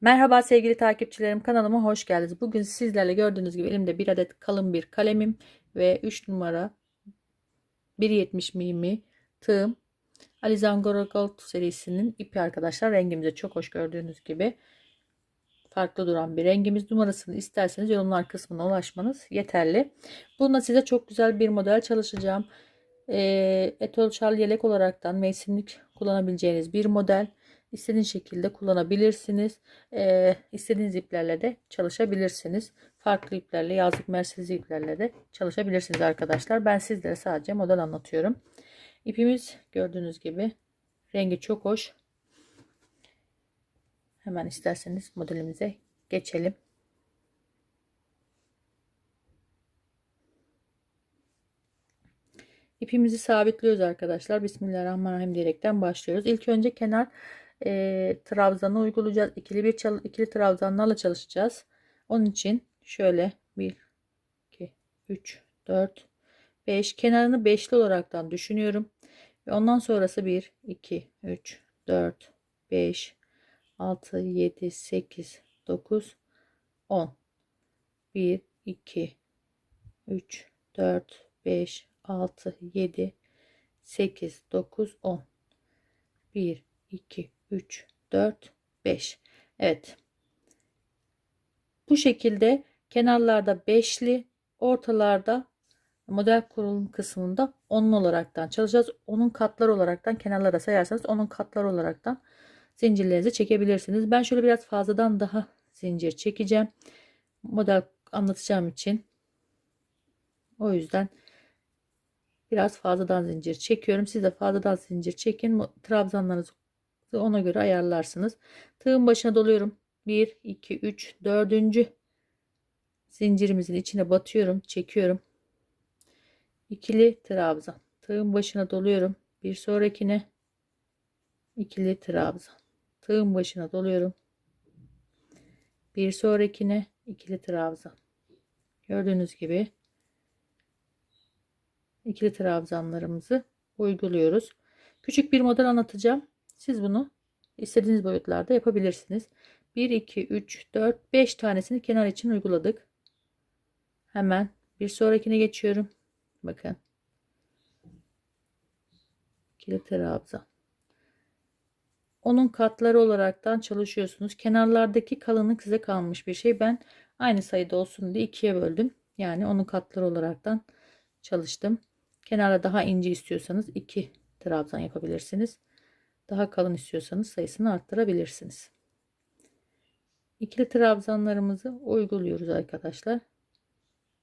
Merhaba sevgili takipçilerim kanalıma hoş geldiniz. Bugün sizlerle gördüğünüz gibi elimde bir adet kalın bir kalemim ve 3 numara 1.70 milimi tığım Alizangora Gold serisinin ipi arkadaşlar. Rengimize çok hoş gördüğünüz gibi farklı duran bir rengimiz. Numarasını isterseniz yorumlar kısmına ulaşmanız yeterli. Bununla size çok güzel bir model çalışacağım. E, etol şal yelek olaraktan mevsimlik kullanabileceğiniz bir model. İstediğiniz şekilde kullanabilirsiniz. E, istediğiniz iplerle de çalışabilirsiniz. Farklı iplerle, yazlık mersiz iplerle de çalışabilirsiniz arkadaşlar. Ben sizlere sadece model anlatıyorum. İpimiz gördüğünüz gibi rengi çok hoş. Hemen isterseniz modelimize geçelim. İpimizi sabitliyoruz arkadaşlar. Bismillahirrahmanirrahim diyerekten başlıyoruz. İlk önce kenar e, trabzanı uygulayacağız. İkili bir çal ikili trabzanlarla çalışacağız. Onun için şöyle 1 2 3 4 5 kenarını beşli olaraktan düşünüyorum. Ve ondan sonrası 1 2 3 4 5 6 7 8 9 10 1 2 3 4 5 6 7 8 9 10 1 2 3 4 5 Evet bu şekilde kenarlarda beşli ortalarda model kurulum kısmında onun olaraktan çalışacağız. Onun katlar olaraktan kenarlara sayarsanız onun katlar olaraktan zincirlerinizi çekebilirsiniz. Ben şöyle biraz fazladan daha zincir çekeceğim. Model anlatacağım için. O yüzden biraz fazladan zincir çekiyorum. Siz de fazladan zincir çekin. Trabzanlarınızı ona göre ayarlarsınız. Tığın başına doluyorum. 1, 2, 3, 4. zincirimizin içine batıyorum. Çekiyorum. İkili trabzan. Tığın başına doluyorum. Bir sonrakine ikili trabzan. Tığın başına doluyorum. Bir sonrakine ikili trabzan. Gördüğünüz gibi ikili trabzanlarımızı uyguluyoruz. Küçük bir model anlatacağım. Siz bunu istediğiniz boyutlarda yapabilirsiniz. 1, 2, 3, 4, 5 tanesini kenar için uyguladık. Hemen bir sonrakine geçiyorum. Bakın. İkili trabzan. Onun katları olaraktan çalışıyorsunuz. Kenarlardaki kalınlık size kalmış bir şey. Ben aynı sayıda olsun diye ikiye böldüm. Yani onun katları olaraktan çalıştım. Kenara daha ince istiyorsanız iki trabzan yapabilirsiniz. Daha kalın istiyorsanız sayısını arttırabilirsiniz. İkili trabzanlarımızı uyguluyoruz arkadaşlar.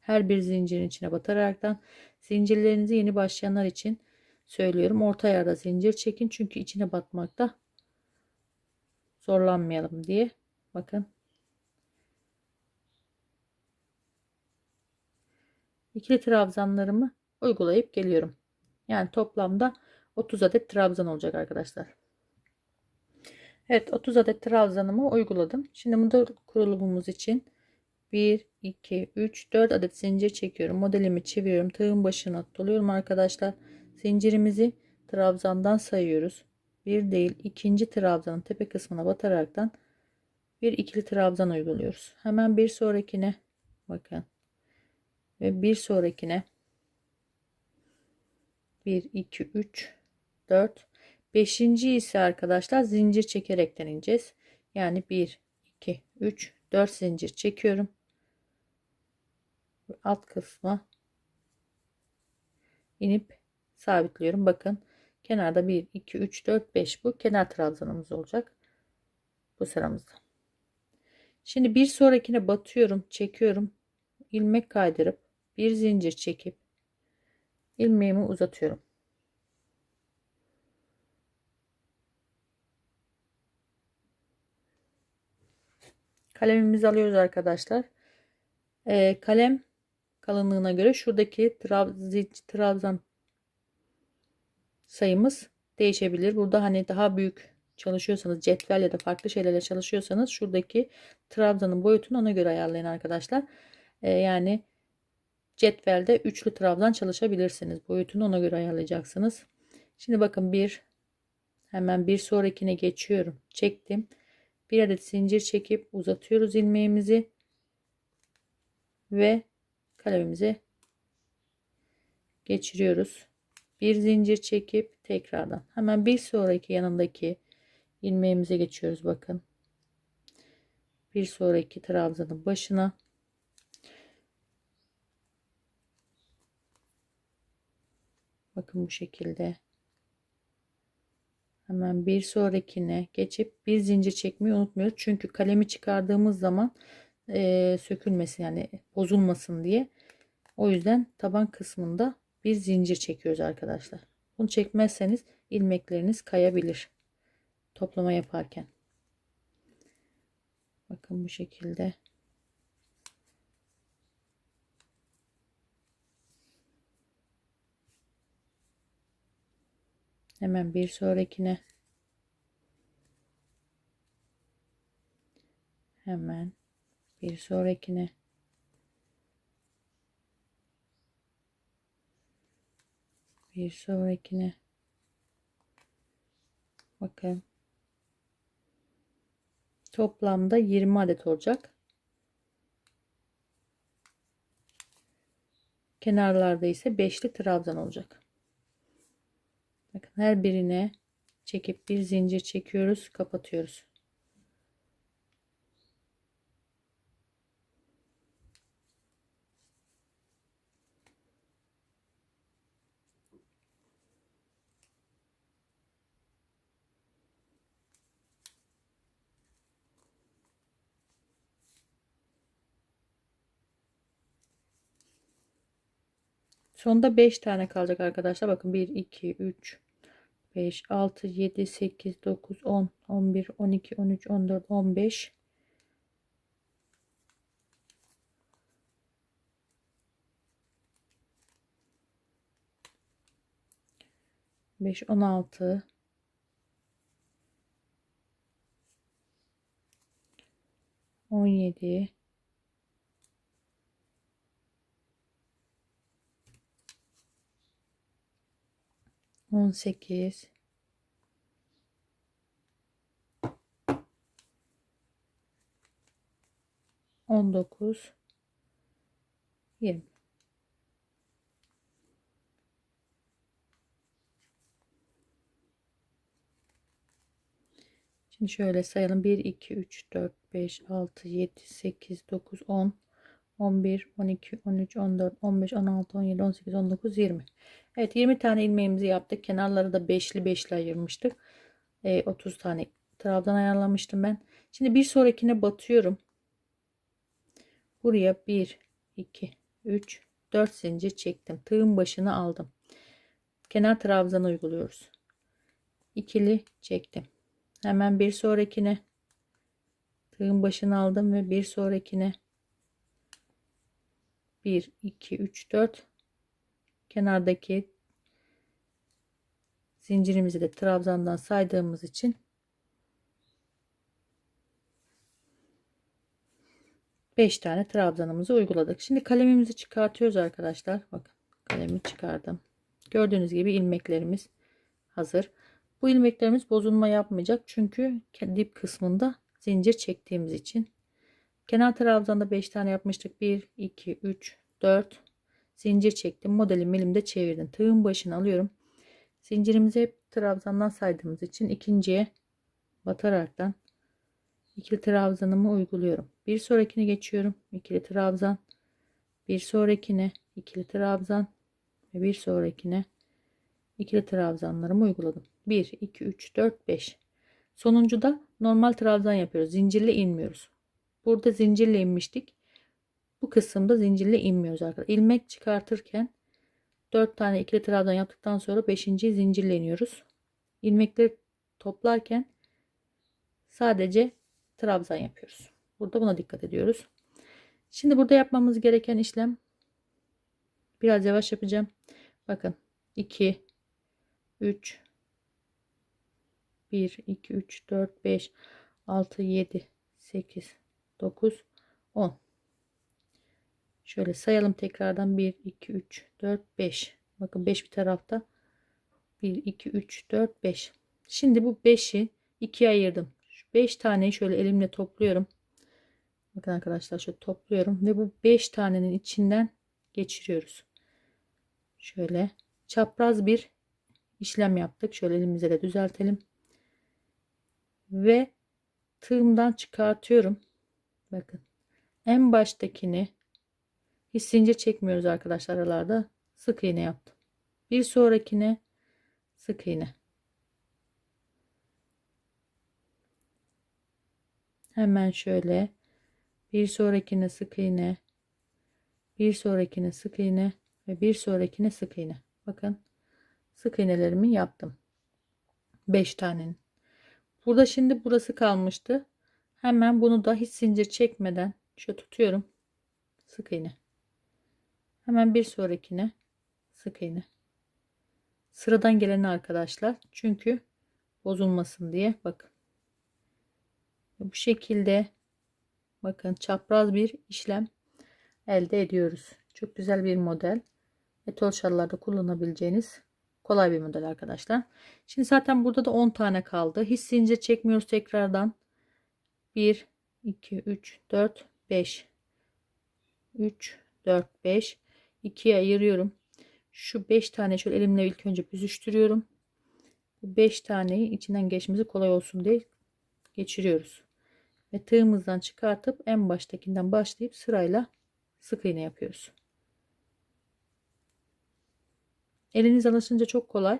Her bir zincirin içine bataraktan zincirlerinizi yeni başlayanlar için söylüyorum. Orta ayarda zincir çekin çünkü içine batmakta zorlanmayalım diye. Bakın. İkili trabzanlarımı uygulayıp geliyorum. Yani toplamda 30 adet trabzan olacak arkadaşlar. Evet 30 adet trabzanımı uyguladım. Şimdi model kurulumumuz için 1, 2, 3, 4 adet zincir çekiyorum. Modelimi çeviriyorum. Tığın başına doluyorum arkadaşlar. Zincirimizi trabzandan sayıyoruz. Bir değil ikinci trabzanın tepe kısmına bataraktan bir ikili trabzan uyguluyoruz. Hemen bir sonrakine bakın. Ve bir sonrakine 1, 2, 3, 4. Beşinci ise arkadaşlar zincir çekerekten ineceğiz. Yani 1, 2, 3, 4 zincir çekiyorum. Alt kısma inip sabitliyorum. Bakın kenarda 1, 2, 3, 4, 5 bu kenar trabzanımız olacak. Bu sıramızda. Şimdi bir sonrakine batıyorum, çekiyorum. ilmek kaydırıp bir zincir çekip ilmeğimi uzatıyorum. Kalemimizi alıyoruz arkadaşlar. Ee, kalem kalınlığına göre şuradaki trabzan sayımız değişebilir. Burada hani daha büyük çalışıyorsanız cetvel ya da farklı şeylerle çalışıyorsanız şuradaki trabzanın boyutunu ona göre ayarlayın arkadaşlar. Ee, yani cetvelde üçlü trabzan çalışabilirsiniz. Boyutunu ona göre ayarlayacaksınız. Şimdi bakın bir hemen bir sonrakine geçiyorum. Çektim. Bir adet zincir çekip uzatıyoruz ilmeğimizi ve kalemimize geçiriyoruz. Bir zincir çekip tekrardan hemen bir sonraki yanındaki ilmeğimize geçiyoruz bakın. Bir sonraki trabzanın başına bakın bu şekilde hemen bir sonrakine geçip bir zincir çekmeyi unutmuyoruz. Çünkü kalemi çıkardığımız zaman e, sökülmesin yani bozulmasın diye. O yüzden taban kısmında bir zincir çekiyoruz arkadaşlar. Bunu çekmezseniz ilmekleriniz kayabilir. Toplama yaparken. Bakın bu şekilde. Hemen bir sonrakine. Hemen bir sonrakine. Bir sonrakine. Bakın. Toplamda 20 adet olacak. Kenarlarda ise beşli trabzan olacak bakın her birine çekip bir zincir çekiyoruz kapatıyoruz Sonda 5 tane kalacak arkadaşlar. Bakın 1, 2, 3, 5, 6, 7, 8, 9, 10, 11, 12, 13, 14, 15. Beş, on altı, on yedi, 18 19 20 Şimdi şöyle sayalım. 1 2 3 4 5 6 7 8 9 10 11 12 13 14 15 16 17 18 19 20 Evet 20 tane ilmeğimizi yaptık. Kenarları da beşli beşli ayırmıştık. E, 30 tane trabzan ayarlamıştım ben. Şimdi bir sonrakine batıyorum. Buraya 1, 2, 3, 4 zincir çektim. Tığın başını aldım. Kenar trabzanı uyguluyoruz. İkili çektim. Hemen bir sonrakine tığın başını aldım ve bir sonrakine 1, 2, 3, 4 kenardaki zincirimizi de trabzandan saydığımız için beş tane trabzanımızı uyguladık. Şimdi kalemimizi çıkartıyoruz arkadaşlar. Bakın kalemi çıkardım. Gördüğünüz gibi ilmeklerimiz hazır. Bu ilmeklerimiz bozulma yapmayacak. Çünkü dip kısmında zincir çektiğimiz için. Kenar trabzanda 5 tane yapmıştık. 1, 2, 3, 4 zincir çektim. Modelimi elimde çevirdim. Tığın başını alıyorum. Zincirimizi hep trabzandan saydığımız için ikinciye bataraktan ikili trabzanımı uyguluyorum. Bir sonrakine geçiyorum. İkili trabzan. Bir sonrakine ikili trabzan ve bir sonrakine ikili trabzanlarımı uyguladım. 1 2 3 4 5. Sonuncuda normal trabzan yapıyoruz. Zincirle inmiyoruz. Burada zincirle inmiştik. Bu kısımda zincirle inmiyoruz arkadaşlar. İlmek çıkartırken 4 tane ikili trabzan yaptıktan sonra 5. zincirle iniyoruz. İlmekleri toplarken sadece trabzan yapıyoruz. Burada buna dikkat ediyoruz. Şimdi burada yapmamız gereken işlem biraz yavaş yapacağım. Bakın 2 3 1 2 3 4 5 6 7 8 9 10 Şöyle sayalım tekrardan 1 2 3 4 5. Bakın 5 bir tarafta. 1 2 3 4 5. Şimdi bu 5'i 2'ye ayırdım. 5 taneyi şöyle elimle topluyorum. Bakın arkadaşlar şöyle topluyorum ve bu 5 tanenin içinden geçiriyoruz. Şöyle çapraz bir işlem yaptık. Şöyle elimize de düzeltelim. Ve tığımdan çıkartıyorum. Bakın. En baştakini hiç zincir çekmiyoruz arkadaşlar aralarda. Sık iğne yaptım. Bir sonrakine sık iğne. Hemen şöyle bir sonrakine sık iğne, bir sonrakine sık iğne ve bir sonrakine sık iğne. Bakın sık iğnelerimi yaptım. 5 tanenin. Burada şimdi burası kalmıştı. Hemen bunu da hiç zincir çekmeden şöyle tutuyorum. Sık iğne. Hemen bir sonrakine sık iğne. Sıradan gelen arkadaşlar. Çünkü bozulmasın diye bakın. Bu şekilde bakın çapraz bir işlem elde ediyoruz. Çok güzel bir model. Etol şallarda kullanabileceğiniz kolay bir model arkadaşlar. Şimdi zaten burada da 10 tane kaldı. Hiç zincir çekmiyoruz tekrardan. 1 2 3 4 5 3 4 5 2'ye ayırıyorum. Şu 5 tane şöyle elimle ilk önce büzüştürüyorum. Bu 5 taneyi içinden geçmesi kolay olsun diye geçiriyoruz. Ve tığımızdan çıkartıp en baştakinden başlayıp sırayla sık iğne yapıyoruz. Eliniz alışınca çok kolay.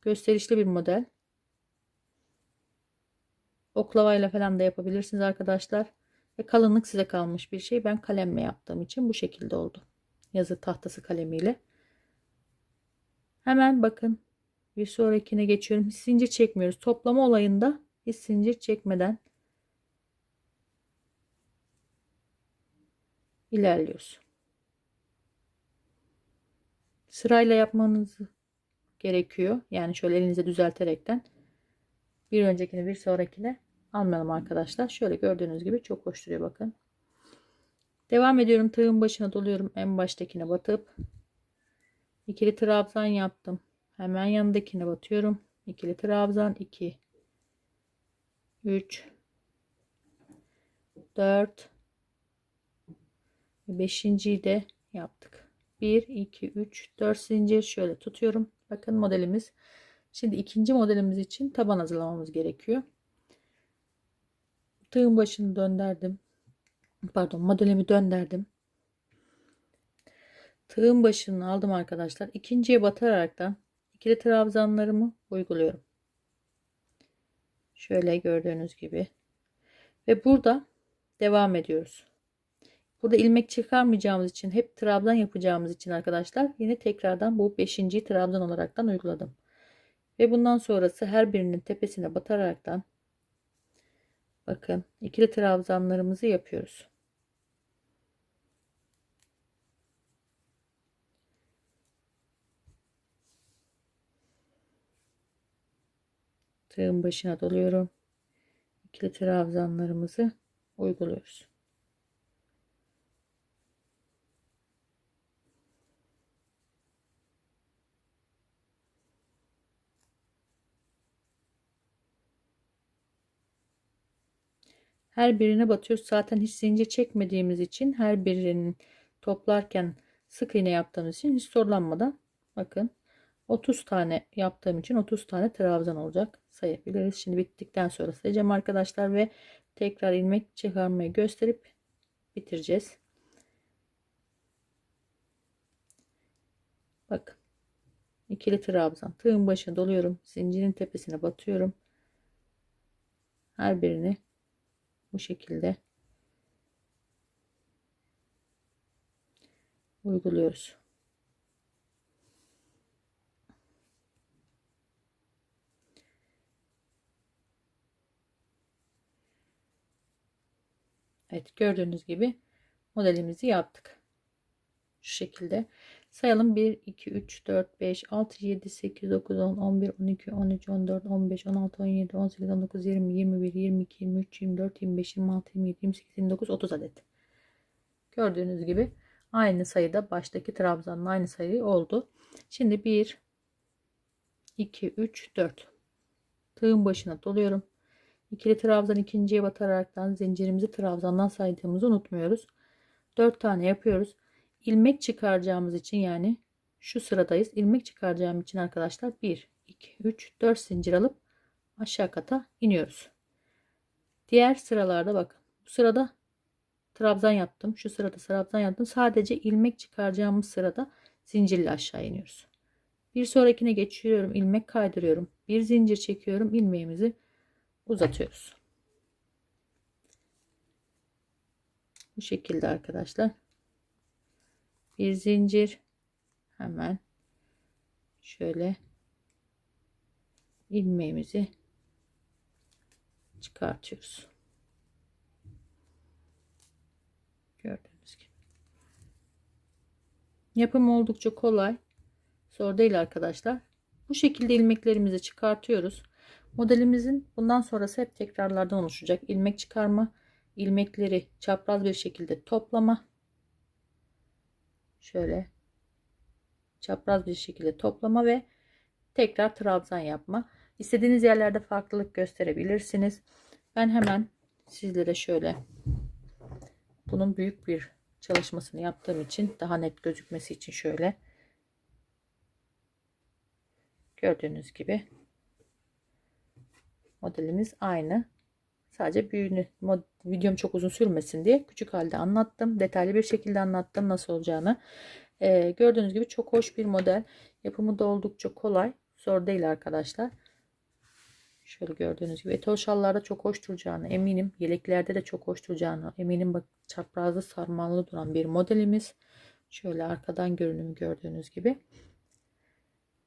Gösterişli bir model. Oklavayla falan da yapabilirsiniz arkadaşlar. Ve kalınlık size kalmış bir şey. Ben kalemle yaptığım için bu şekilde oldu. Yazı tahtası kalemiyle. Hemen bakın bir sonrakine geçiyorum. Hiç zincir çekmiyoruz. Toplama olayında hiç zincir çekmeden ilerliyoruz. Sırayla yapmanız gerekiyor. Yani şöyle elinize düzelterekten bir öncekini bir sonrakine almayalım arkadaşlar. Şöyle gördüğünüz gibi çok hoş duruyor bakın. Devam ediyorum. Tığın başına doluyorum. En baştakine batıp ikili trabzan yaptım. Hemen yanındakine batıyorum. İkili trabzan 2 3 4 Beşinciyi de yaptık. 1 2 3 4 zincir şöyle tutuyorum. Bakın modelimiz. Şimdi ikinci modelimiz için taban hazırlamamız gerekiyor. Tığın başını döndürdüm. Pardon modelimi döndürdüm. Tığın başını aldım arkadaşlar. İkinciye bataraktan ikili trabzanlarımı uyguluyorum. Şöyle gördüğünüz gibi. Ve burada devam ediyoruz. Burada ilmek çıkarmayacağımız için hep trabzan yapacağımız için arkadaşlar yine tekrardan bu 5. trabzan olaraktan uyguladım. Ve bundan sonrası her birinin tepesine bataraktan bakın ikili trabzanlarımızı yapıyoruz. Tığın başına doluyorum. İkili trabzanlarımızı uyguluyoruz. Her birine batıyoruz. Zaten hiç zincir çekmediğimiz için her birinin toplarken sık iğne yaptığımız için hiç zorlanmadan bakın 30 tane yaptığım için 30 tane trabzan olacak sayabiliriz. Şimdi bittikten sonra sayacağım arkadaşlar ve tekrar ilmek çıkarmayı gösterip bitireceğiz. Bakın ikili trabzan tığın başına doluyorum zincirin tepesine batıyorum her birini bu şekilde uyguluyoruz. Evet gördüğünüz gibi modelimizi yaptık. Şu şekilde sayalım 1 2 3 4 5 6 7 8 9 10 11 12 13 14 15 16 17 18 19 20 21 22 23 24 25 26 27 28 29 30 adet. Gördüğünüz gibi aynı sayıda baştaki trabzanın aynı sayı oldu. Şimdi 1 2 3 4 tığın başına doluyorum. İkili trabzan ikinciye bataraktan zincirimizi trabzandan saydığımızı unutmuyoruz. 4 tane yapıyoruz. İlmek çıkaracağımız için yani şu sıradayız. İlmek çıkaracağım için arkadaşlar 1, 2, 3, 4 zincir alıp aşağı kata iniyoruz. Diğer sıralarda bakın. Bu sırada trabzan yaptım. Şu sırada trabzan yaptım. Sadece ilmek çıkaracağımız sırada zincirle aşağı iniyoruz. Bir sonrakine geçiyorum. ilmek kaydırıyorum. Bir zincir çekiyorum. ilmeğimizi uzatıyoruz. Bu şekilde arkadaşlar. Bir zincir hemen şöyle ilmeğimizi çıkartıyoruz. Gördüğünüz gibi. Yapım oldukça kolay. Zor değil arkadaşlar. Bu şekilde ilmeklerimizi çıkartıyoruz. Modelimizin bundan sonrası hep tekrarlardan oluşacak. İlmek çıkarma, ilmekleri çapraz bir şekilde toplama. Şöyle çapraz bir şekilde toplama ve tekrar trabzan yapma. İstediğiniz yerlerde farklılık gösterebilirsiniz. Ben hemen sizlere şöyle bunun büyük bir çalışmasını yaptığım için daha net gözükmesi için şöyle gördüğünüz gibi modelimiz aynı. Sadece büyüğünü videom çok uzun sürmesin diye küçük halde anlattım. Detaylı bir şekilde anlattım nasıl olacağını. Ee, gördüğünüz gibi çok hoş bir model. Yapımı da oldukça kolay. Zor değil arkadaşlar. Şöyle gördüğünüz gibi etol şallarda çok hoş duracağını eminim. Yeleklerde de çok hoş duracağını eminim. Bak çaprazda sarmallı duran bir modelimiz. Şöyle arkadan görünümü gördüğünüz gibi.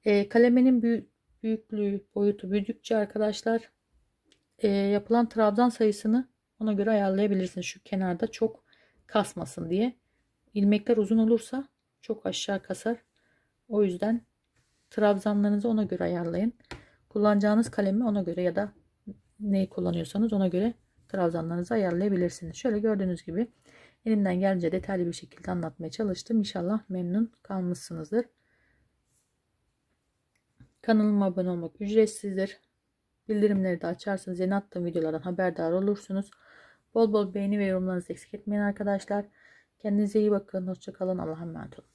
E, kalemenin büyük, büyüklüğü, boyutu büyüdükçe arkadaşlar e, yapılan trabzan sayısını ona göre ayarlayabilirsiniz. Şu kenarda çok kasmasın diye. İlmekler uzun olursa çok aşağı kasar. O yüzden trabzanlarınızı ona göre ayarlayın. Kullanacağınız kalemi ona göre ya da neyi kullanıyorsanız ona göre trabzanlarınızı ayarlayabilirsiniz. Şöyle gördüğünüz gibi elimden gelince detaylı bir şekilde anlatmaya çalıştım. İnşallah memnun kalmışsınızdır. Kanalıma abone olmak ücretsizdir. Bildirimleri de açarsanız yeni attığım videolardan haberdar olursunuz. Bol bol beğeni ve yorumlarınızı eksik etmeyin arkadaşlar. Kendinize iyi bakın. Hoşçakalın. Allah'a emanet olun.